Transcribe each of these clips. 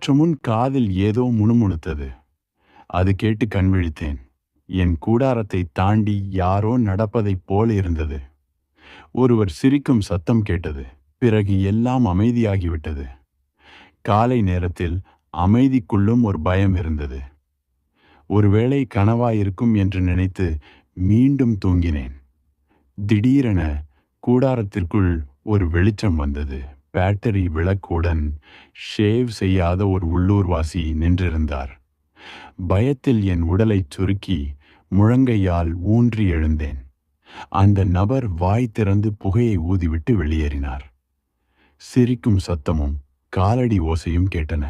சற்றுமுன் காதில் ஏதோ முணுமுணுத்தது. அது கேட்டு கண் விழித்தேன் என் கூடாரத்தை தாண்டி யாரோ நடப்பதைப் போல இருந்தது. ஒருவர் சிரிக்கும் சத்தம் கேட்டது. பிறகு எல்லாம் அமைதியாகிவிட்டது. காலை நேரத்தில் அமைதிக்குள்ளும் ஒரு பயம் இருந்தது. ஒருவேளை கனவாயிருக்கும் என்று நினைத்து மீண்டும் தூங்கினேன். திடீரென கூடாரத்திற்குள் ஒரு வெளிச்சம் வந்தது. பேட்டரி விளக்குடன் ஷேவ் செய்யாத ஒரு உள்ளூர்வாசி நின்றிருந்தார். பயத்தில் என் உடலைச் சுருக்கி முழங்கையால் ஊன்றி எழுந்தேன். அந்த நபர் வாய் திறந்து புகையை ஊதிவிட்டு வெளியேறினார். சிரிக்கும் சத்தமும் காலடி ஓசையும் கேட்டன.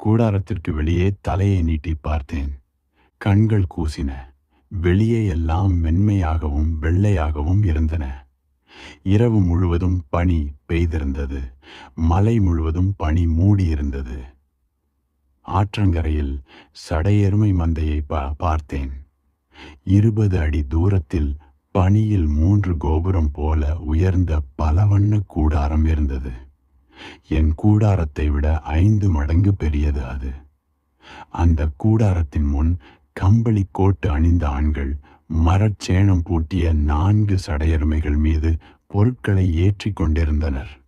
கூடாரத்திற்கு வெளியே தலையை நீட்டி பார்த்தேன். கண்கள் கூசின. வெளியே எல்லாம் மென்மையாகவும் வெள்ளையாகவும் இருந்தன. இரவு முழுவதும் பனி பெய்திருந்தது. மலை முழுவதும் பனி மூடியிருந்தது. ஆற்றங்கரையில் சடையெருமை மந்தையை பா பார்த்தேன். இருபது அடி தூரத்தில் பனியில் மூன்று கோபுரம் போல உயர்ந்த பல வண்ண கூடாரம் இருந்தது. என் கூடாரத்தை விட ஐந்து மடங்கு பெரியது அது. அந்த கூடாரத்தின் முன் கம்பளி கோட்டு அணிந்த ஆண்கள் மரச்சேணம் பூட்டிய நான்கு சடையருமைகள் மீது பொருட்களை ஏற்றி கொண்டிருந்தனர்.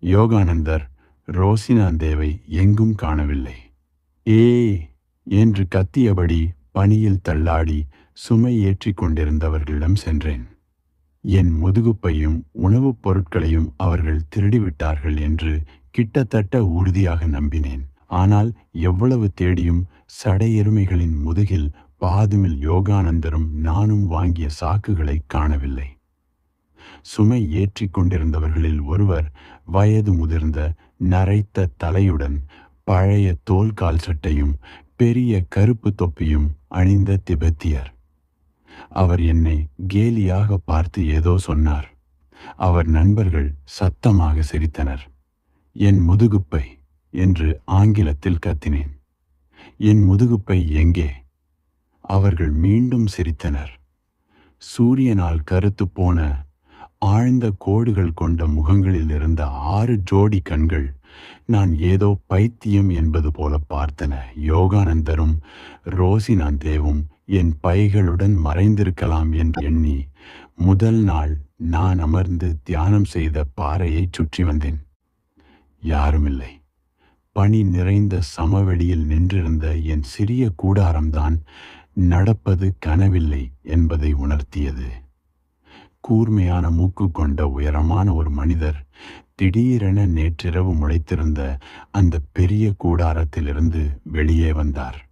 யோகானந்தர் ரோசினா தேவை எங்கும் காணவில்லை. ஏ என்று கத்தியபடி பனியில் தள்ளாடி சுமை ஏற்றி கொண்டிருந்தவர்களிடம் சென்றேன். என் முதுகுப்பையும் உணவுப் பொருட்களையும் அவர்கள் திருடிவிட்டார்கள் என்று கிட்டத்தட்ட உறுதியாக நம்பினேன். ஆனால் எவ்வளவு தேடியும் சடையெருமைகளின் முதுகில் பாதுமில் யோகானந்தரும் நானும் வாங்கிய சாக்குகளை காணவில்லை. சுமை ஏற்றிக் கொண்டிருந்தவர்களில் ஒருவர் வயது முதிர்ந்த நரைத்த தலையுடன் பழைய தோல் கால் சட்டையும் பெரிய கருப்பு தொப்பியும் அணிந்த திபெத்தியர். அவர் என்னை கேலியாக பார்த்து ஏதோ சொன்னார். அவர் நண்பர்கள் சத்தமாக சிரித்தனர். என் முதுகுப்பை என்று ஆங்கிலத்தில் கத்தினேன். என் முதுகுப்பை எங்கே? அவர்கள் மீண்டும் சிரித்தனர். சூரியனால் கருத்து போன ஆழ்ந்த கோடுகள் கொண்ட முகங்களில் இருந்த ஆறு ஜோடி கண்கள் நான் ஏதோ பைத்தியம் என்பது போல பார்த்தன. யோகானந்தரும் ரோசினாந்தேவும் என் பைகளுடன் மறைந்திருக்கலாம் என்று எண்ணி முதல் நாள் நான் அமர்ந்து தியானம் செய்த பாறையை சுற்றி வந்தேன். யாருமில்லை. பனி நிறைந்த சமவெளியில் நின்றிருந்த என் சிறிய கூடாரம்தான் நடப்பது கனவில்லை என்பதை உணர்த்தியது. கூர்மையான மூக்கு கொண்ட உயரமான ஒரு மனிதர் திடீரென நேற்றிரவு முளைத்திருந்த அந்த பெரிய கூடாரத்திலிருந்து வெளியே வந்தார்.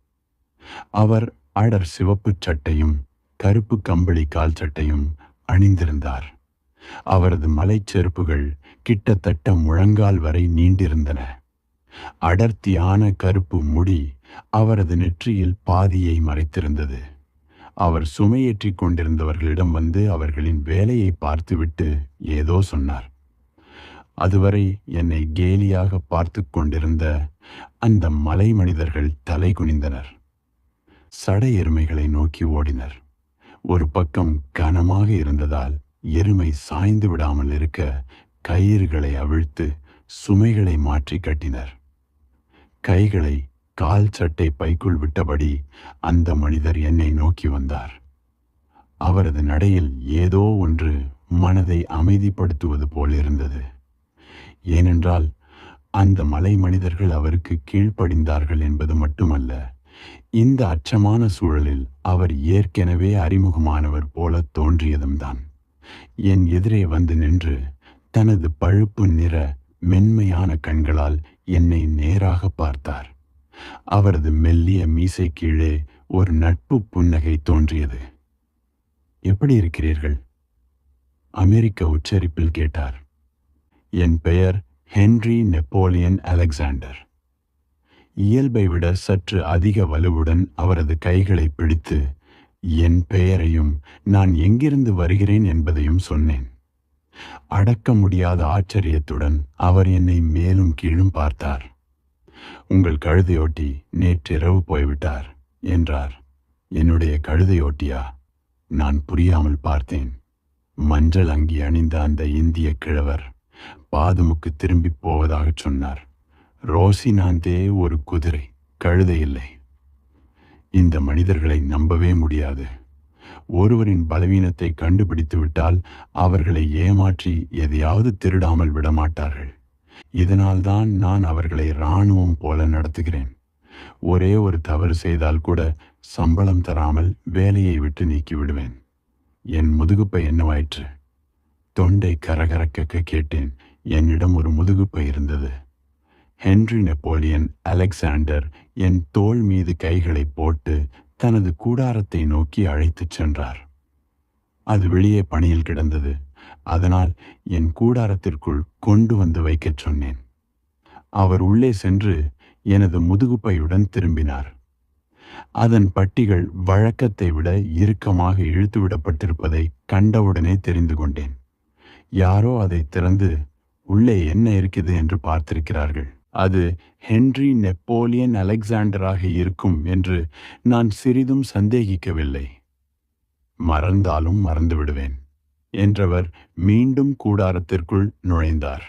அவர் அடர் சிவப்பு சட்டையும் கருப்பு கம்பளி கால் சட்டையும் அணிந்திருந்தார். அவரது மலைச்செருப்புகள் கிட்டத்தட்ட முழங்கால் வரை நீண்டிருந்தன. அடர்த்தியான கருப்பு முடி அவரது நெற்றியில் பாதியை மறைத்திருந்தது. அவர் சுமையேற்றிக் கொண்டிருந்தவர்களிடம் வந்து அவர்களின் வேலையை பார்த்துவிட்டு ஏதோ சொன்னார். அதுவரை என்னை கேலியாக பார்த்து கொண்டிருந்த அந்த மலை மனிதர்கள் தலை குனிந்தனர். சடை எருமைகளை நோக்கி ஓடினர். ஒரு பக்கம் கனமாக இருந்ததால் எருமை சாய்ந்து விடாமல் இருக்க கயிறுகளை அவிழ்த்து சுமைகளை மாற்றி கட்டினர். கைகளை கால் சட்டை பைக்குள் விட்டபடி அந்த மனிதர் என்னை நோக்கி வந்தார். அவரது நடையில் ஏதோ ஒன்று மனதை அமைதிப்படுத்துவது போல் இருந்தது. ஏனென்றால் அந்த மலை மனிதர்கள் அவருக்கு கீழ்ப்படிந்தார்கள் என்பது மட்டுமல்ல இந்த அச்சமான சூழலில் அவர் ஏற்கனவே அறிமுகமானவர் போல தோன்றியதும் தான் என் எதிரே வந்து நின்று தனது பழுப்பு நிற மென்மையான கண்களால் என்னை நேராக பார்த்தார். அவரது மெல்லிய மீசை கீழே ஒரு நட்பு புன்னகை தோன்றியது. எப்படி இருக்கிறீர்கள்? அமெரிக்க உச்சரிப்பில் கேட்டார். என் பெயர் ஹென்றி நெப்போலியன் அலெக்சாண்டர். இயல்பை விட சற்று அதிக வலுவுடன் அவரது கைகளை பிடித்து என் பெயரையும் நான் எங்கிருந்து வருகிறேன் என்பதையும் சொன்னேன். அடக்க முடியாத ஆச்சரியத்துடன் அவர் என்னை மேலும் கீழும் பார்த்தார். உங்கள் கழுதையோட்டி நேற்றிரவு போய்விட்டார் என்றார். என்னுடைய கழுதையோட்டியா? நான் புரியாமல் பார்த்தேன். மஞ்சள் அங்கி அணிந்த அந்த இந்திய கிழவர் பாதுமுக்கு திரும்பி போவதாகச் சொன்னார். ரோசி நாந்தே ஒரு குதிரை கழுதை இல்லை. இந்த மனிதர்களை நம்பவே முடியாது. ஒருவரின் பலவீனத்தை கண்டுபிடித்து விட்டால் அவர்களை ஏமாற்றி எதையாவது திருடாமல் விடமாட்டார்கள். இதனால்தான் நான் அவர்களை இராணுவம் போல நடத்துகிறேன். ஒரே ஒரு தவறு செய்தால் கூட சம்பளம் தராமல் வேலையை விட்டு நீக்கி விடுவேன் என் முதுகுப்பை என்னவாயிற்று? தொண்டை கரகரக்க கேட்டேன். என்னிடம் ஒரு முதுகுப்பை இருந்தது. ஹென்றி நெப்போலியன் அலெக்சாண்டர் என் தோள் மீது கைகளை போட்டு தனது கூடாரத்தை நோக்கி அழைத்துச் சென்றார். அது வெளியே பணியில் கிடந்தது. அதனால் என் கூடாரத்திற்குள் கொண்டு வந்து வைக்கச் சொன்னேன். அவர் உள்ளே சென்று எனது முதுகுப்பையுடன் திரும்பினார். அதன் பட்டிகள் வழக்கத்தை விட இறுக்கமாக இழுத்துவிடப்பட்டிருப்பதை கண்டவுடனே தெரிந்து கொண்டேன். யாரோ அதை திறந்து உள்ளே என்ன இருக்குது? என்று பார்த்திருக்கிறார்கள். அது ஹென்றி நெப்போலியன் அலெக்சாண்டராக இருக்கும் என்று நான் சிறிதும் சந்தேகிக்கவில்லை. மறந்தாலும் மறந்துவிடுவேன். என்றவர் மீண்டும் கூடாரத்திற்குள் நுழைந்தார்.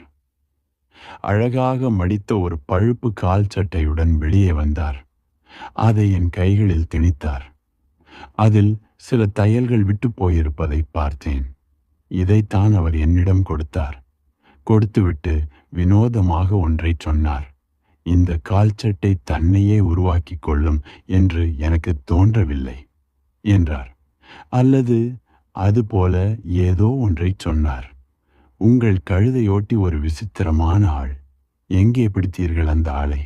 அழகாக மடித்த ஒரு பழுப்பு கால் சட்டையுடன் வெளியே வந்தார். அதை என் கைகளில் திணித்தார். அதில் சில தையல்கள் விட்டு போயிருப்பதை பார்த்தேன். இதைத்தான் அவர் என்னிடம் கொடுத்தார். கொடுத்துவிட்டு வினோதமாக ஒன்றை சொன்னார். இந்த கால்ச்சட்டை தன்னையே உருவாக்கிக் கொள்ளும் என்று எனக்கு தோன்றவில்லை என்றார். அல்லது அதுபோல ஏதோ ஒன்றை சொன்னார். உங்கள் கழுதையோட்டி ஒரு விசித்திரமான ஆள். எங்கே பிடித்தீர்கள் அந்த ஆளை?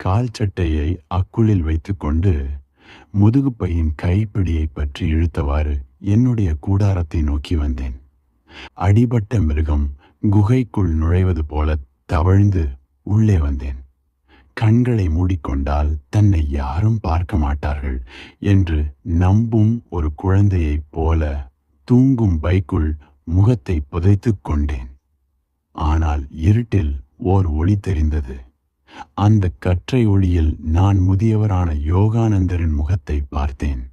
கால் சட்டையை அக்குளில் வைத்துக்கொண்டு முதுகுப்பையின் கைப்பிடியை பற்றி இழுத்தவாறு என்னுடைய கூடாரத்தை நோக்கி வந்தேன். அடிபட்ட மிருகம் குகைக்குள் நுழைவது போல தவழ்ந்து உள்ளே வந்தேன். கண்களை மூடிக்கொண்டால் தன்னை யாரும் பார்க்க மாட்டார்கள் என்று நம்பும் ஒரு குழந்தையைப் போல தூங்கும் பைக்குள் முகத்தை புதைத்துக் கொண்டேன். ஆனால் இருட்டில் ஓர் ஒளி தெரிந்தது. அந்த கற்றை ஒளியில் நான் முதியவரான யோகானந்தரின் முகத்தை பார்த்தேன்.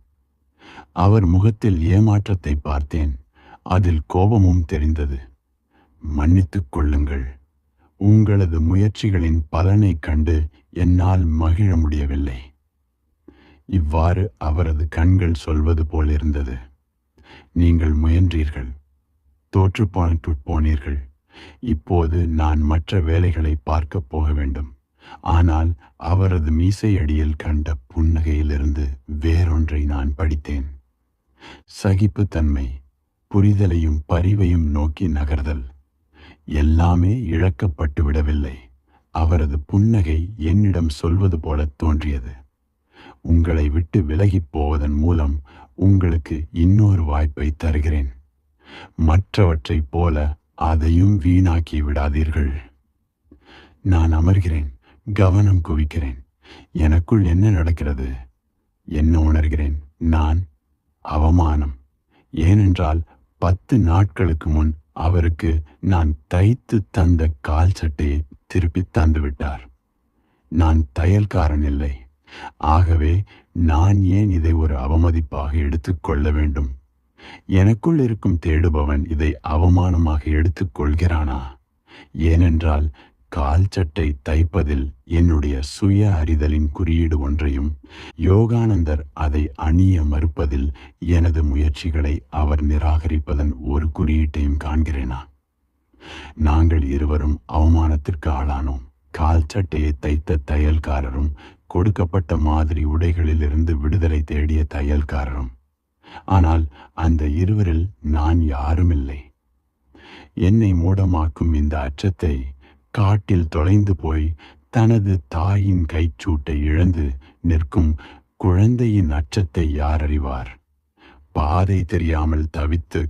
அவர் முகத்தில் ஏமாற்றத்தை பார்த்தேன். அதில் கோபமும் தெரிந்தது. மன்னித்துக் கொள்ளுங்கள். உங்களது முயற்சிகளின் பலனை கண்டு என்னால் மகிழ முடியவில்லை. இவ்வாறு அவரது கண்கள் சொல்வது போலிருந்தது நீங்கள் முயன்றீர்கள். தோற்று போனீர்கள். இப்போது நான் மற்ற வேலைகளை பார்க்கப் போக வேண்டும். ஆனால் அவரது மீசை அடியில் கண்ட புன்னகையிலிருந்து வேறொன்றை நான் படித்தேன். சகிப்புத்தன்மை புரிதலையும் பரிவையும் நோக்கி நகர்தல். எல்லாமே இழக்கப்பட்டு விடவில்லை. அவரது புன்னகை என்னிடம் சொல்வது போல தோன்றியது. உங்களை விட்டு விலகிப் போவதன் மூலம் உங்களுக்கு இன்னொரு வாய்ப்பை தருகிறேன். மற்றவற்றைப் போல அதையும் வீணாக்கி விடாதீர்கள். நான் அமர்கிறேன் கவனம் குவிக்கிறேன். எனக்குள் என்ன நடக்கிறது? என்ன உணர்கிறேன்? நான் அவமானம். ஏனென்றால் பத்து நாட்களுக்கு முன் அவருக்கு நான் தைத்து தந்த கால் சட்டையை திருப்பி தந்துவிட்டார் நான் தையல்காரன் இல்லை. ஆகவே நான் ஏன் இதை ஒரு அவமதிப்பாக எடுத்துக்கொள்ள வேண்டும்? எனக்குள் இருக்கும் தேடுபவன் இதை அவமானமாக எடுத்துக்கொள்கிறானா ஏனென்றால் கால் சட்டை தைப்பதில் என்னுடைய சுய அறிதலின் குறியீடு ஒன்றையும் யோகானந்தர் அதை அணிய மறுப்பதில் எனது முயற்சிகளை அவர் நிராகரிப்பதன் ஒரு குறியீட்டையும் காண்கிறேனா? நாங்கள் இருவரும் அவமானத்திற்கு ஆளானோம். கால் சட்டையை தைத்த தையல்காரரும் கொடுக்கப்பட்ட மாதிரி உடைகளிலிருந்து விடுதலை தேடிய தையல்காரரும். ஆனால் அந்த இருவரில் நான் யாருமில்லை. என்னை மூடமாக்கும் இந்த அச்சத்தை காட்டில் தொலைந்து போய் தனது தாயின் கைச்சூட்டை இழந்து நிற்கும் குழந்தையின் அச்சத்தை யார் அறிவார்? பாதை தெரியாமல் தவித்து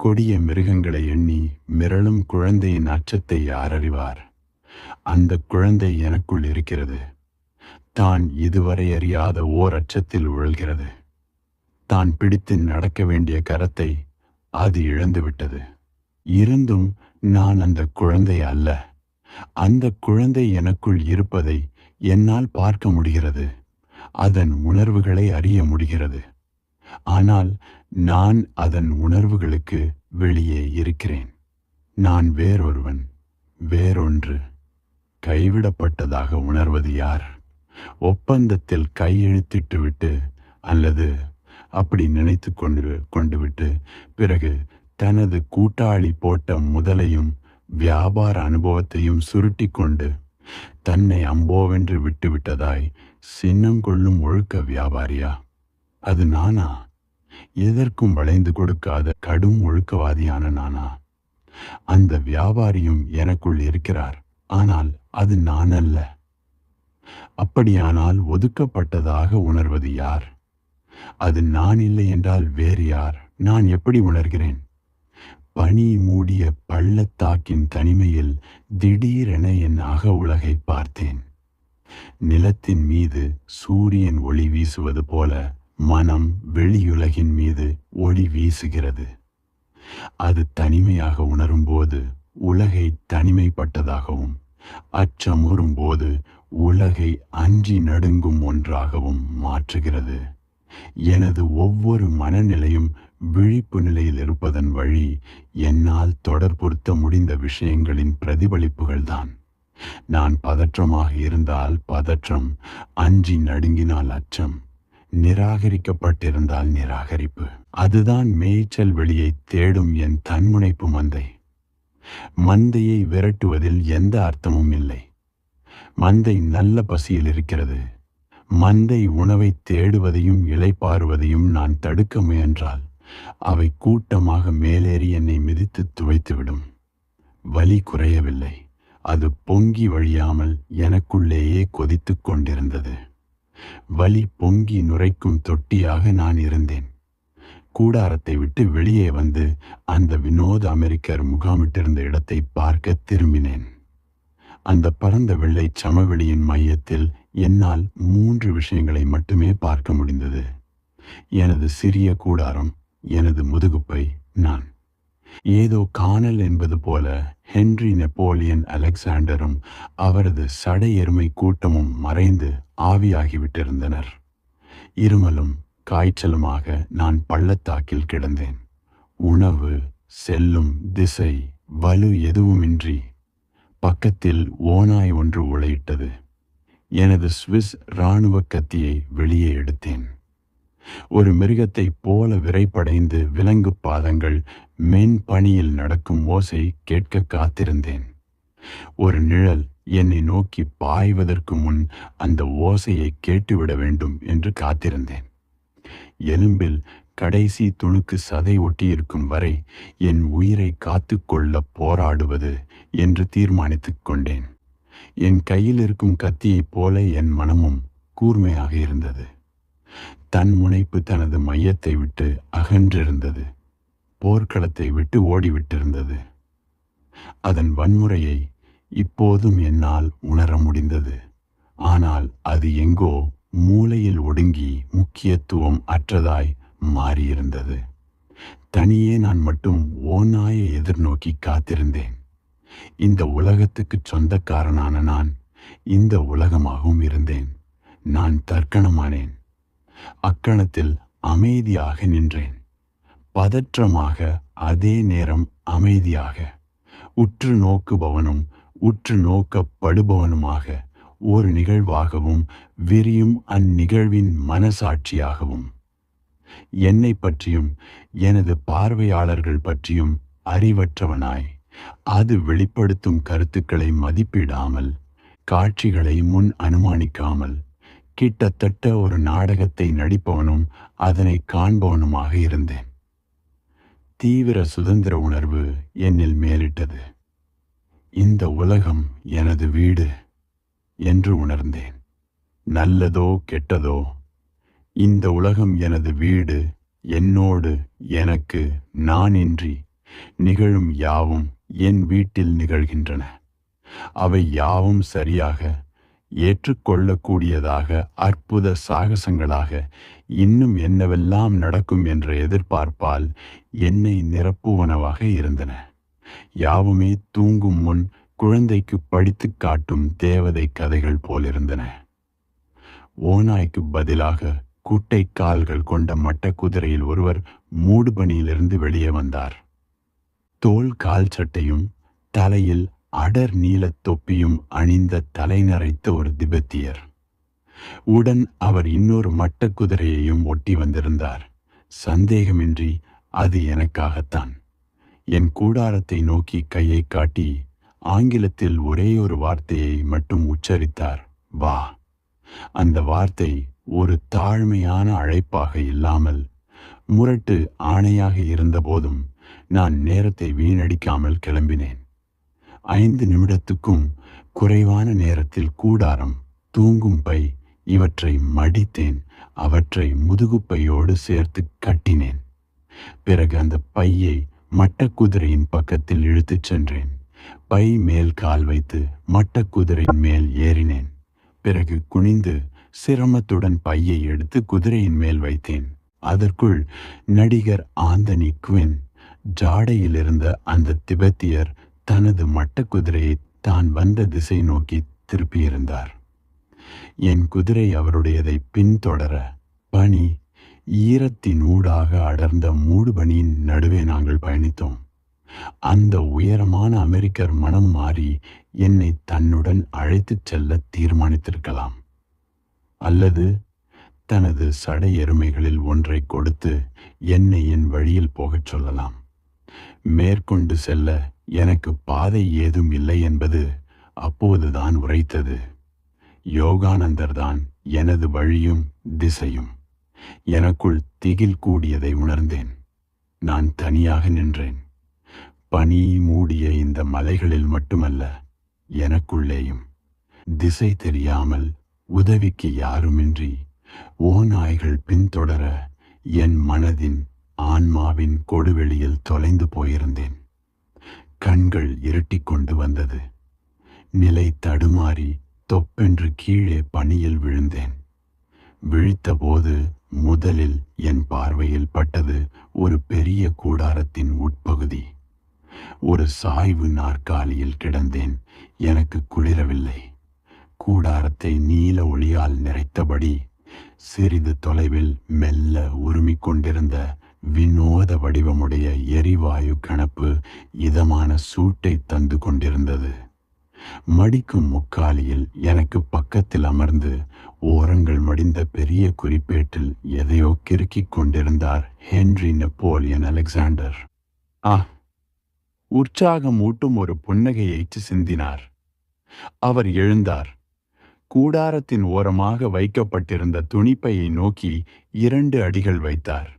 கொடிய மிருகங்களை எண்ணி மிரளும் குழந்தையின் அச்சத்தை யார் அறிவார்? அந்த குழந்தை எனக்குள் இருக்கிறது. தான் இதுவரை அறியாத ஓர் அச்சத்தில் உழல்கிறது. தான் பிடித்து நடக்க வேண்டிய கரத்தை அது இழந்துவிட்டது. இருந்தும் நான் அந்த குழந்தை அல்ல. அந்த குழந்தை எனக்குள் இருப்பதை என்னால் பார்க்க முடிகிறது. அதன் உணர்வுகளை அறிய முடிகிறது. ஆனால் நான் அதன் உணர்வுகளுக்கு வெளியே இருக்கிறேன். நான் வேறொருவன் வேறொன்று. கைவிடப்பட்டதாக உணர்வது யார்? ஒப்பந்தத்தில் கையெழுத்திட்டு விட்டு அல்லது அப்படி நினைத்து கொண்டு கொண்டு விட்டு பிறகு தனது கூட்டாளி போட்ட முதலையும் வியாபார அனுபவத்தையும் சுருட்டி கொண்டு தன்னை அம்போவென்று விட்டுவிட்டதாய் சின்னம் கொள்ளும் ஒழுக்க வியாபாரியா? அது நானா? எதற்கும் வளைந்து கொடுக்காத கடும் ஒழுக்கவாதியான நானா? அந்த வியாபாரியும் எனக்குள் இருக்கிறார். ஆனால் அது நான் அல்ல அப்படியானால் ஒதுக்கப்பட்டதாக உணர்வது யார்? அது நான் இல்லை என்றால் வேறு யார்? நான் எப்படி உணர்கிறேன்? பனி மூடிய பள்ளத்தாக்கின் தனிமையில் திடீரென என் அக உலகை பார்த்தேன். நிலத்தின் மீது சூரியன் ஒளி வீசுவது போல மனம் வெளியுலகின் மீது ஒளி வீசுகிறது. அது தனிமையாக உணரும்போது உலகை தனிமைப்பட்டதாகவும் அச்சமுறும் போது உலகை அஞ்சி நடுங்கும் ஒன்றாகவும் மாற்றுகிறது. எனது ஒவ்வொரு மனநிலையும் விழிப்பு நிலையில் இருப்பதன் வழி என்னால் தொடர்புறுத்த முடிந்த விஷயங்களின் பிரதிபலிப்புகள்தான் நான் பதற்றமாக இருந்தால் பதற்றம் அஞ்சி நடுங்கினால் அச்சம் நிராகரிக்கப்பட்டிருந்தால் நிராகரிப்பு. அதுதான் மேய்ச்சல் வெளியை தேடும் என் தன்முனைப்பு மந்தை. மந்தையை விரட்டுவதில் எந்த அர்த்தமும் இல்லை. மந்தை நல்ல பசியில் இருக்கிறது. மந்தை உணவை தேடுவதையும் இலைப்பாறுவதையும் நான் தடுக்க முயன்றால் அவை கூட்டமாக மேலேறி என்னை மிதித்து துவைத்துவிடும். வலி குறையவில்லை. அது பொங்கி வழியாமல் எனக்குள்ளேயே கொதித்து கொண்டிருந்தது. வலி பொங்கி நுரைக்கும் தொட்டியாக நான் இருந்தேன். கூடாரத்தை விட்டு வெளியே வந்து அந்த வினோத அமெரிக்கர் முகாமிட்டிருந்த இடத்தை பார்க்க திரும்பினேன். அந்த பரந்த வெள்ளை சமவெளியின் மையத்தில் என்னால் மூன்று விஷயங்களை மட்டுமே பார்க்க முடிந்தது. எனது சிறிய கூடாரம் எனது முதுகுப்பை நான். ஏதோ காணல் என்பது போல ஹென்றி நெப்போலியன் அலெக்சாண்டரும் அவரது சடை எருமை கூட்டமும் மறைந்து ஆவியாகிவிட்டிருந்தனர். இருமலும் காய்ச்சலுமாக நான் பள்ளத்தாக்கில் கிடந்தேன். உணவு செல்லும் திசை வலு எதுவுமின்றி பக்கத்தில் ஓநாய் ஒன்று உளையிட்டது எனது சுவிஸ் இராணுவ கத்தியை வெளியே எடுத்தேன். ஒரு மிருகத்தைப் போல விரைப்படைந்து விலங்கு பாதங்கள் மென்பணியில் நடக்கும் ஓசை கேட்க காத்திருந்தேன். ஒரு நிழல் என்னை நோக்கி பாய்வதற்கு முன் அந்த ஓசையை கேட்டுவிட வேண்டும் என்று காத்திருந்தேன். எலும்பில் கடைசி துணுக்கு சதை ஒட்டியிருக்கும் வரை என் உயிரை காத்துக்கொள்ள போராடுவது என்று தீர்மானித்துக் கொண்டேன். என் கையில் இருக்கும் கத்தியைப் போல என் மனமும் கூர்மையாக இருந்தது. தன் முனைப்பு தனது மையத்தை விட்டு அகன்றிருந்தது. போர்க்களத்தை விட்டு ஓடிவிட்டிருந்தது. அதன் வன்முறையை இப்போதும் என்னால் உணர முடிந்தது. ஆனால் அது எங்கோ மூலையில் ஒடுங்கி முக்கியத்துவம் அற்றதாய் மாறியிருந்தது. தனியே நான் மட்டும் ஓநாயை எதிர்நோக்கி காத்திருந்தேன். இந்த உலகத்துக்கு சொந்தக்காரனான நான் இந்த உலகமாகவும் இருந்தேன். நான் தர்க்கணமானேன் அக்கணத்தில் அமைதியாக நின்றேன். பதற்றமாக அதே நேரம் அமைதியாக. உற்று நோக்குபவனும் உற்று நோக்கப்படுபவனுமாக ஒரு நிகழ்வாகவும் விரியும் அந்நிகழ்வின் மனசாட்சியாகவும். என்னை பற்றியும் எனது பார்வையாளர்கள் பற்றியும் அறிவற்றவனாய் அது வெளிப்படுத்தும் கருத்துக்களை மதிப்பிடாமல் காட்சிகளை முன் அனுமானிக்காமல் கிட்டத்தட்ட ஒரு நாடகத்தை நடிப்பவனும் அதனை காண்பவனுமாக இருந்தேன். தீவிர சுதந்திர உணர்வு என்னில் மேலிட்டது. இந்த உலகம் எனது வீடு என்று உணர்ந்தேன். நல்லதோ கெட்டதோ இந்த உலகம் எனது வீடு என்னோடு எனக்கு நானின்றி நிகழும் யாவும் என் வீட்டில் நிகழ்கின்றன. அவை யாவும் சரியாக ஏற்றுக்கொள்ளக்கூடியதாக அற்புத சாகசங்களாக இன்னும் என்னவெல்லாம் நடக்கும் என்ற எதிர்பார்ப்பால் என்னை நிரப்புவனவாக இருந்தன. யாவுமே தூங்கும் முன் குழந்தைக்கு படித்து காட்டும் தேவதை கதைகள் போலிருந்தன. ஓநாய்க்கு பதிலாக குட்டை கால்கள் கொண்ட மட்ட குதிரையில் ஒருவர் மூடுபனியிலிருந்து வெளியே வந்தார். தோல் கால் சட்டையும் தலையில் அடர் நீலத் தொப்பியும் அணிந்த தலை நரைத்த ஒரு திபெத்தியர். உடன் அவர் இன்னொரு மட்டக்குதிரையையும் ஒட்டி வந்திருந்தார். சந்தேகமின்றி அது எனக்காகத்தான். என் கூடாரத்தை நோக்கி கையை காட்டி ஆங்கிலத்தில் ஒரே ஒரு வார்த்தையை மட்டும் உச்சரித்தார். வா. அந்த வார்த்தை ஒரு தாழ்மையான அழைப்பாக இல்லாமல் முரட்டு ஆணையாக இருந்தபோதும் நான் நேரத்தை வீணடிக்காமல் கிளம்பினேன். ஐந்து நிமிடத்துக்கும் குறைவான நேரத்தில் கூடாரம் தூங்கும் பை இவற்றை மடித்தேன் அவற்றை முதுகுப்பையோடு சேர்த்து கட்டினேன். பிறகு அந்த பையை மட்டக்குதிரையின் பக்கத்தில் இழுத்துச் சென்றேன். பை மேல் கால் வைத்து மட்டக்குதிரையின் மேல் ஏறினேன். பிறகு குனிந்து சிரமத்துடன் பையை எடுத்து குதிரையின் மேல் வைத்தேன். அதற்குள் நடிகர் ஆந்தனி குவின் ஜாடையில் இருந்த அந்த திபெத்தியர் தனது மட்டக்குதிரையை தான் வந்த திசை நோக்கி திருப்பியிருந்தார் என் குதிரை அவருடையதை பின்தொடர பனி ஈரத்தின் ஊடாக அடர்ந்த மூடுபனியின் நடுவே நாங்கள் பயணித்தோம். அந்த உயரமான அமெரிக்கர் மனம் மாறி என்னை தன்னுடன் அழைத்துச் செல்ல தீர்மானித்திருக்கலாம். அல்லது தனது சடை எருமைகளில் ஒன்றை கொடுத்து என்னை என் வழியில் போகச் சொல்லலாம். மேற்கொண்டு செல்ல எனக்கு பாதை ஏதும் இல்லை என்பது அப்போதுதான் உரைத்தது. யோகானந்தர்தான் எனது வழியும் திசையும். எனக்குள் திகில் கூடியதை உணர்ந்தேன். நான் தனியாக நின்றேன். பனி மூடிய இந்த மலைகளில் மட்டுமல்ல எனக்குள்ளேயும். திசை தெரியாமல் உதவிக்கு யாருமின்றி ஓநாய்கள் பின்தொடர என் மனதின் ஆன்மாவின் கொடுவெளியில் தொலைந்து போயிருந்தேன். கண்கள் இருட்டிக் கொண்டு வந்தது. நிலை தடுமாறி தொப்பென்று கீழே பனியில் விழுந்தேன். விழித்தபோது முதலில் என் பார்வையில் பட்டது ஒரு பெரிய கூடாரத்தின் உட்பகுதி. ஒரு சாய்வு நாற்காலியில் கிடந்தேன். எனக்கு குளிரவில்லை. கூடாரத்தை நீல ஒளியால் நிறைத்தபடி சிறிது தொலைவில் மெல்ல உருமிக் கொண்டிருந்த வினோத வடிவமுடைய எரிவாயு கணப்பு இதமான சூட்டை தந்து கொண்டிருந்தது. மடிக்கும் முக்காலியில் எனக்கு பக்கத்தில் அமர்ந்து ஓரங்கள் மடிந்த பெரிய குறிப்பேட்டில் எதையோ கிறுக்கிக் கொண்டிருந்தார் ஹென்றி நெப்போலியன் அலெக்சாண்டர். ஆ உற்சாகம் ஊட்டும் ஒரு புன்னகையை சிந்தினார். அவர் எழுந்தார். கூடாரத்தின் ஓரமாக வைக்கப்பட்டிருந்த துணிப்பையை நோக்கி இரண்டு அடிகள் வைத்தார்.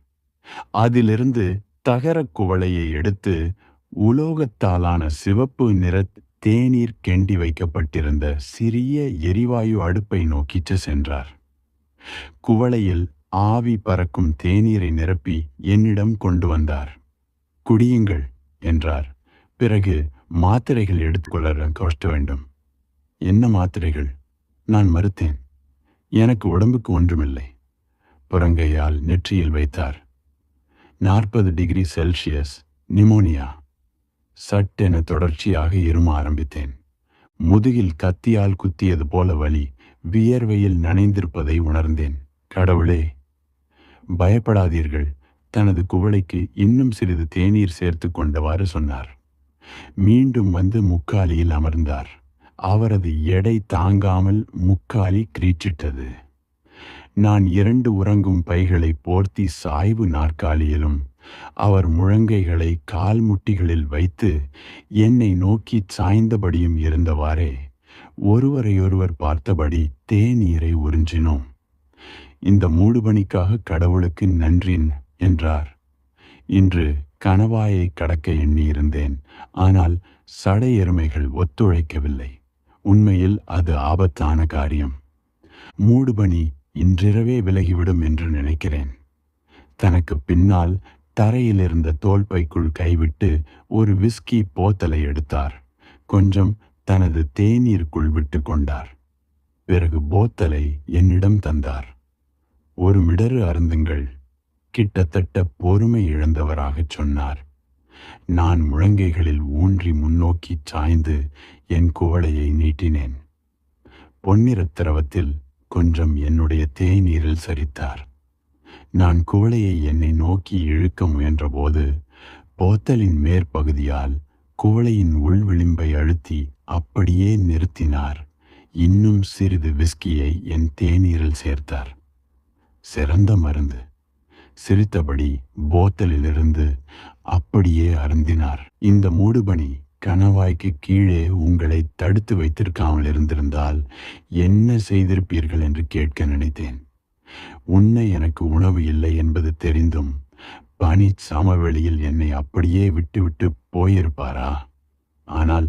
அதிலிருந்து தகரக் குவளையை எடுத்து உலோகத்தாலான சிவப்பு நிற தேநீர் கெண்டி வைக்கப்பட்டிருந்த சிறிய எரிவாயு அடுப்பை நோக்கிச்சு சென்றார். குவளையில் ஆவி பறக்கும் தேநீரை நிரப்பி என்னிடம் கொண்டு வந்தார். குடியுங்கள் என்றார். பிறகு மாத்திரைகள் எடுத்துக்கொள்ள கோஷ்ட வேண்டும். என்ன மாத்திரைகள்? நான் மறுத்தேன். எனக்கு உடம்புக்கு ஒன்றுமில்லை. புறங்கையால் நெற்றியில் வைத்தார். நாற்பது டிகிரி செல்சியஸ் நிமோனியா. சட்டென தொடர்ச்சியாக இரும ஆரம்பித்தேன். முதுகில் கத்தியால் குத்தியது போல வலி வியர்வையில் நனைந்திருப்பதை உணர்ந்தேன். கடவுளே பயப்படாதீர்கள் தனது குவளைக்கு இன்னும் சிறிது தேநீர் சேர்த்து கொண்டவாறு சொன்னார். மீண்டும் வந்து முக்காலியில் அமர்ந்தார். அவரது எடை தாங்காமல் முக்காலி கிரீச்சிட்டது. நான் இரண்டு உறங்கும் பைகளை போர்த்தி சாய்வு நாற்காலியிலும் அவர் முழங்கைகளை கால் முட்டிகளில் வைத்து என்னை நோக்கி சாய்ந்தபடியும் இருந்தவாறே ஒருவரையொருவர் பார்த்தபடி தேநீரை உறிஞ்சினோம். இந்த மூடுபணிக்காக கடவுளுக்கு நன்றின் என்றார். இன்று கணவாயை கடக்க எண்ணியிருந்தேன் ஆனால் சடை எருமைகள் ஒத்துழைக்கவில்லை. உண்மையில் அது ஆபத்தான காரியம். மூடுபனி இன்றிரவே விலகிவிடும் என்று நினைக்கிறேன். தனக்கு பின்னால் தரையில் இருந்த தோல்பைக்குள் கைவிட்டு ஒரு விஸ்கி போத்தலை எடுத்தார். கொஞ்சம் தனது தேநீருக்குள் விட்டு கொண்டார். பிறகு போத்தலை என்னிடம் தந்தார். ஒரு மிடறு அருந்துங்கள். கிட்டத்தட்ட பொறுமை இழந்தவராகச் சொன்னார். நான் முழங்கைகளில் ஊன்றி முன்னோக்கி சாய்ந்து என் குவளையை நீட்டினேன். பொன்னிற திரவத்தில் கொஞ்சம் என்னுடைய தேநீரில் சரித்தார். நான் குவளையை என்னை நோக்கி இழுக்க முயன்றபோது போத்தலின் மேற்பகுதியால் குவளையின் உள்விளிம்பை அழுத்தி அப்படியே நிறுத்தினார். இன்னும் சிறிது விஸ்கியை என் தேநீரில் சேர்த்தார். சிறந்த மருந்து. சிரித்தபடி போத்தலிலிருந்து அப்படியே அருந்தினார். இந்த மூடுபனி கணவாய்க்கு கீழே உங்களை தடுத்து வைத்திருக்காமல் இருந்திருந்தால் என்ன செய்திருப்பீர்கள் என்று கேட்க நினைத்தேன். உன்னை எனக்கு உணவு இல்லை என்பது தெரிந்தும் பனி சமவெளியில் என்னை அப்படியே விட்டுவிட்டு போயிருப்பாரா? ஆனால்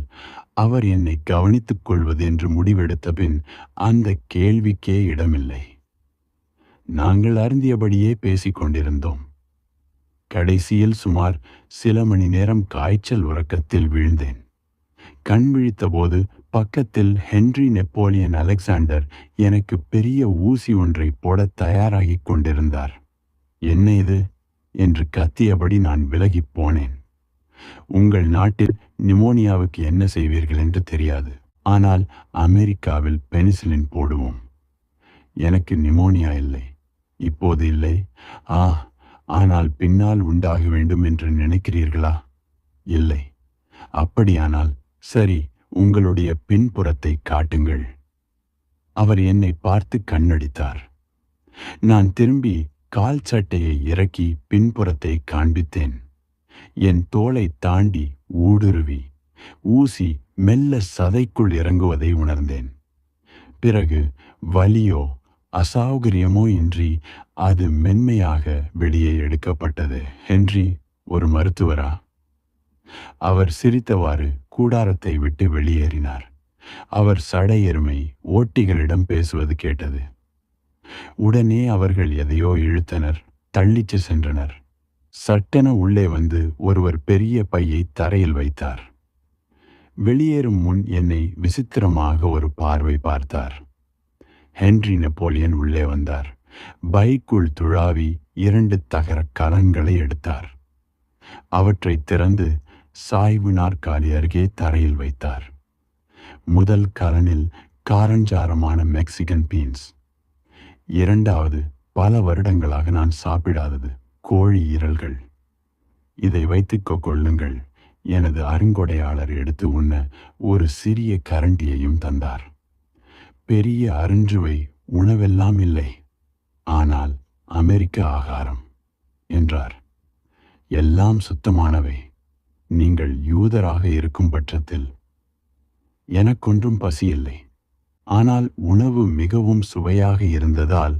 அவர் என்னை கவனித்துக் கொள்வது என்று முடிவெடுத்த பின் அந்த கேள்விக்கே இடமில்லை. நாங்கள் அருந்தியபடியே பேசிக் கொண்டிருந்தோம் கடைசியில் சுமார் சில மணி நேரம் காய்ச்சல் உறக்கத்தில் வீழ்ந்தேன். கண் விழித்தபோது பக்கத்தில் ஹென்றி நெப்போலியன் அலெக்சாண்டர் எனக்கு பெரிய ஊசி ஒன்றை போட தயாராகிக் கொண்டிருந்தார். என்ன இது? என்று கத்தியபடி நான் விலகிப் போனேன். உங்கள் நாட்டில் நிமோனியாவுக்கு என்ன செய்வீர்கள் என்று தெரியாது. ஆனால் அமெரிக்காவில் பெனிசிலின் போடுவோம். எனக்கு நிமோனியா இல்லை. இப்போது இல்லை. ஆ ஆனால் பின்னால் உண்டாக வேண்டும் என்று நினைக்கிறீர்களா? இல்லை. அப்படியானால் சரி உங்களுடைய பின்புறத்தை காட்டுங்கள். அவர் என்னை பார்த்து கண்ணடித்தார். நான் திரும்பி கால் சட்டையை இறக்கி பின்புறத்தை காண்பித்தேன். என் தோலை தாண்டி ஊடுருவி ஊசி மெல்ல சதைக்குள் இறங்குவதை உணர்ந்தேன். பிறகு வலியோ அசௌகரியமோ இன்றி அது மென்மையாக வெளியே எடுக்கப்பட்டது. ஹென்றி ஒரு மருத்துவரா? அவர் சிரித்தவாறு கூடாரத்தை விட்டு வெளியேறினார். அவர் சடை எருமை ஓட்டிகளிடம் பேசுவது கேட்டது. உடனே அவர்கள் எதையோ இழுத்தனர். தள்ளிச்சு சென்றனர். சட்டென உள்ளே வந்து ஒருவர் பெரிய பையை தரையில் வைத்தார். வெளியேறும் முன் என்னை விசித்திரமாக ஒரு பார்வை பார்த்தார். ஹென்றி நெப்போலியன் உள்ளே வந்தார். பைக்குள் துழாவி இரண்டு தகர கலன்களை எடுத்தார். அவற்றை திறந்து சாய்வு நாற்காலி அருகே தரையில் வைத்தார். முதல் கலனில் காரஞ்சாரமான மெக்சிகன் பீன்ஸ். இரண்டாவது பல வருடங்களாக நான் சாப்பிடாதது கோழி ஈரல்கள் இதை வைத்துக் கொள்ளுங்கள். எனது அருங்கொடையாளர் எடுத்து உண்ண ஒரு சிறிய கரண்டியையும் தந்தார். பெரிய அருஞ்சுவை உணவெல்லாம் இல்லை. ஆனால் அமெரிக்க ஆகாரம் என்றார். எல்லாம் சுத்தமானவை. நீங்கள் யூதராக இருக்கும் பட்சத்தில் எனக்கொன்றும் பசியில்லை ஆனால் உணவு மிகவும் சுவையாக இருந்ததால்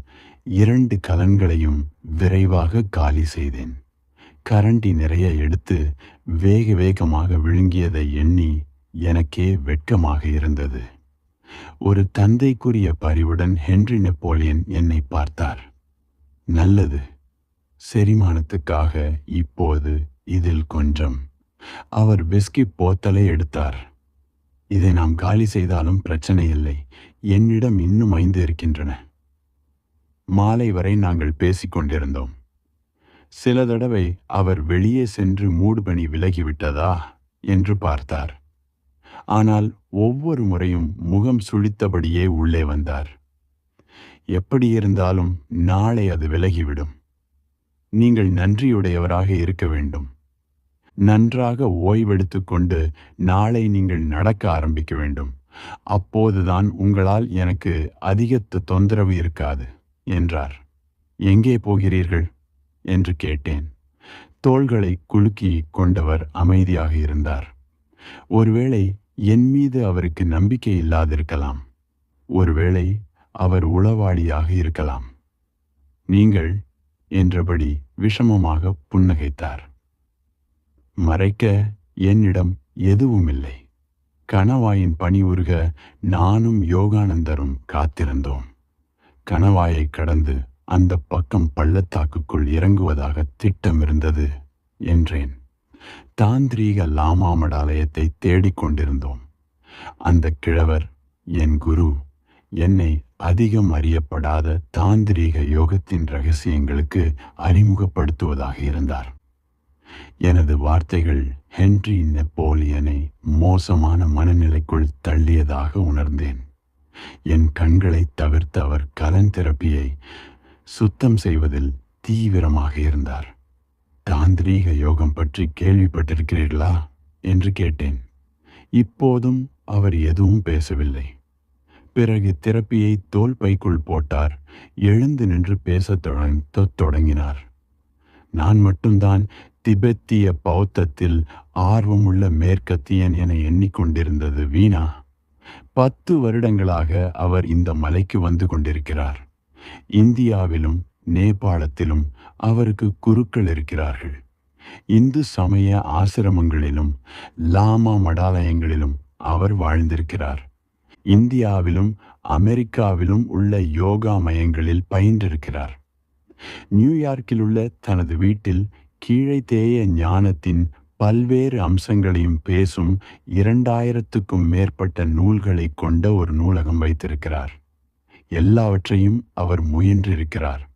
இரண்டு கலன்களையும் விரைவாக காலி செய்தேன். கரண்டி நிறைய எடுத்து வேக வேகமாக விழுங்கியதை எண்ணி எனக்கே வெட்கமாக இருந்தது. ஒரு தந்தைக்குரிய பரிவுடன் ஹென்றி நெப்போலியன் என்னை பார்த்தார். நல்லது. செரிமானத்துக்காக இப்போது இதில் கொஞ்சம். அவர் விஸ்கி போத்தலை எடுத்தார். இதை நாம் காலி செய்தாலும் பிரச்சனை இல்லை. என்னிடம் இன்னும் ஐந்து இருக்கின்றன. மாலை வரை நாங்கள் பேசிக்கொண்டிருந்தோம் சில தடவை அவர் வெளியே சென்று மூடுபணி விலகிவிட்டதா என்று பார்த்தார். ஆனால் ஒவ்வொரு முறையும் முகம் சுழித்தபடியே உள்ளே வந்தார். எப்படி இருந்தாலும் நாளை அது விலகிவிடும். நீங்கள் நன்றியுடையவராக இருக்க வேண்டும். நன்றாக ஓய்வெடுத்துக்கொண்டு நாளை நீங்கள் நடக்க ஆரம்பிக்க வேண்டும். அப்போதுதான் உங்களால் எனக்கு அதிக தொந்தரவு இருக்காது என்றார். எங்கே போகிறீர்கள்? என்று கேட்டேன். தோள்களை குலுக்கி கொண்டவர் அமைதியாக இருந்தார். ஒருவேளை என் மீது அவருக்கு நம்பிக்கை இல்லாதிருக்கலாம். ஒருவேளை அவர் உளவாளியாக இருக்கலாம். நீங்கள் என்றபடி விஷமமாக புன்னகைத்தார். மறைக்க என்னிடம் எதுவும் இல்லை கணவாயின் பணி உருக நானும் யோகானந்தரும் காத்திருந்தோம். கணவாயை கடந்து அந்த பக்கம் பள்ளத்தாக்குக்குள் இறங்குவதாக திட்டம் இருந்தது என்றேன். தாந்திரீக லாமா மடாலயத்தை தேடிக் கொண்டிருந்தோம் அந்த கிழவர் என் குரு என்னை அதிகம் அறியப்படாத தாந்திரீக யோகத்தின் ரகசியங்களுக்கு அறிமுகப்படுத்துவதாக இருந்தார். எனது வார்த்தைகள் ஹென்றி நெப்போலியனை மோசமான மனநிலைக்குள் தள்ளியதாக உணர்ந்தேன். என் கண்களை தவிர்த்து அவர் கலன் தெரப்பியை சுத்தம் செய்வதில் தீவிரமாக இருந்தார். தாந்திரீக யோகம் பற்றி கேள்விப்பட்டிருக்கிறீர்களா? என்று கேட்டேன். இப்போதும் அவர் எதுவும் பேசவில்லை. பிறகு திறப்பியை தோல் பைக்குள் போட்டார். எழுந்து நின்று பேசத் தொடங்க தொடங்கினார். நான் மட்டும்தான் திபெத்திய பௌத்தத்தில் ஆர்வமுள்ள மேற்கத்தியன் என எண்ணிக்கொண்டிருந்தது வீணா. பத்து வருடங்களாக அவர் இந்த மலைக்கு வந்து கொண்டிருக்கிறார். இந்தியாவிலும் நேபாளத்திலும் அவருக்கு குருக்கள் இருக்கிறார்கள். இந்து சமய ஆசிரமங்களிலும் லாமா மடாலயங்களிலும் அவர் வாழ்ந்திருக்கிறார். இந்தியாவிலும் அமெரிக்காவிலும் உள்ள யோகா மையங்களில் பயின்றிருக்கிறார். நியூயார்க்கில் உள்ள தனது வீட்டில் கீழே தேய ஞானத்தின் பல்வேறு அம்சங்களையும் பேசும் இரண்டாயிரத்துக்கும் மேற்பட்ட நூல்களை கொண்ட ஒரு நூலகம் வைத்திருக்கிறார். எல்லாவற்றையும் அவர் முயன்றிருக்கிறார்.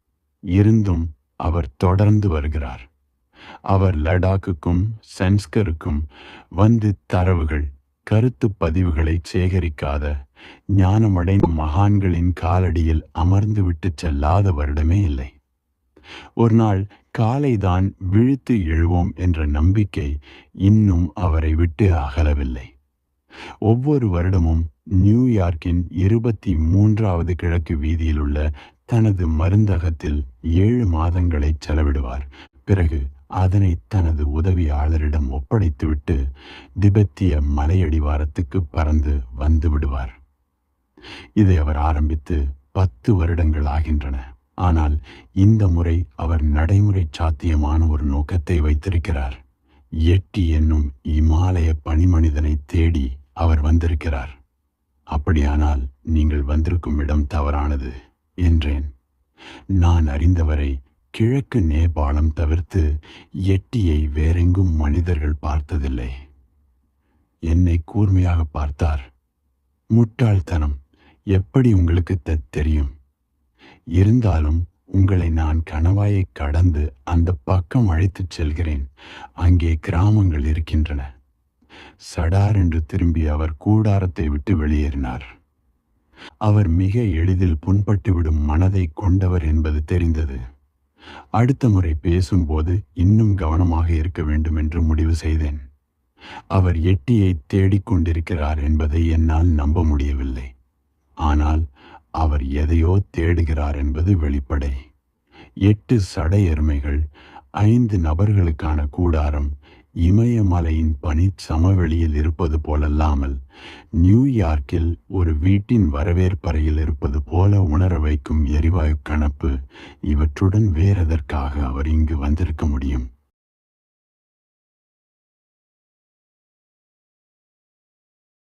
இருந்தும் அவர் தொடர்ந்து வருகிறார். அவர் லடாக்குக்கும் சென்ஸ்கருக்கும் வந்து தரவுகள் கருத்து பதிவுகளை சேகரிக்காத ஞானமடைந்த மகான்களின் காலடியில் அமர்ந்து விட்டு செல்லாத வருடமே இல்லை. ஒரு நாள் காலைதான் விழித்து எழுவோம் என்ற நம்பிக்கை இன்னும் அவரை விட்டு அகலவில்லை. ஒவ்வொரு வருடமும் நியூயார்க்கின் இருபத்தி மூன்றாவது கிழக்கு வீதியில் உள்ள தனது மருந்தகத்தில் ஏழு மாதங்களை செலவிடுவார். பிறகு அதனை தனது உதவியாளரிடம் ஒப்படைத்துவிட்டு திபெத்திய மலையடிவாரத்துக்கு பறந்து வந்து விடுவார். இதை அவர் ஆரம்பித்து பத்து வருடங்கள் ஆகின்றன. ஆனால் இந்த முறை அவர் நடைமுறை சாத்தியமான ஒரு நோக்கத்தை வைத்திருக்கிறார். எட்டி என்னும் இமாலய பனிமனிதனை தேடி அவர் வந்திருக்கிறார். அப்படியானால் நீங்கள் வந்திருக்கும் இடம் தவறானது. என்றேன். நான் அறிந்தவரை கிழக்கு நேபாளம் தவிர்த்து எட்டியை வேறெங்கும் மனிதர்கள் பார்த்ததில்லை. என்னை கூர்மையாக பார்த்தார். முட்டாள்தனம் எப்படி உங்களுக்கு தெரியும்? இருந்தாலும் உங்களை நான் கணவாயை கடந்து அந்த பக்கம் அழைத்துச் செல்கிறேன். அங்கே கிராமங்கள் இருக்கின்றன. சடார் என்று திரும்பி அவர் கூடாரத்தை விட்டு வெளியேறினார். அவர் மிக எளிதில் புண்பட்டுவிடும் மனதை கொண்டவர் என்பது தெரிந்தது. அடுத்த முறை பேசும்போது இன்னும் கவனமாக இருக்க வேண்டும் என்று முடிவு செய்தேன். அவர் எட்டியை தேடிக் கொண்டிருக்கிறார் என்பதை என்னால் நம்ப முடியவில்லை. ஆனால் அவர் எதையோ தேடுகிறார் என்பது வெளிப்படை. எட்டு சடை எருமைகள் ஐந்து நபர்களுக்கான கூடாரம் இமயமலையின் பனி சமவெளியில் இருப்பது போலல்லாமல் நியூயார்க்கில் ஒரு வீட்டின் வரவேற்பறையில் இருப்பது போல உணர வைக்கும் எரிவாயு கணப்பு இவற்றுடன் வேறெதற்காக அவர் இங்கு வந்திருக்க முடியும்.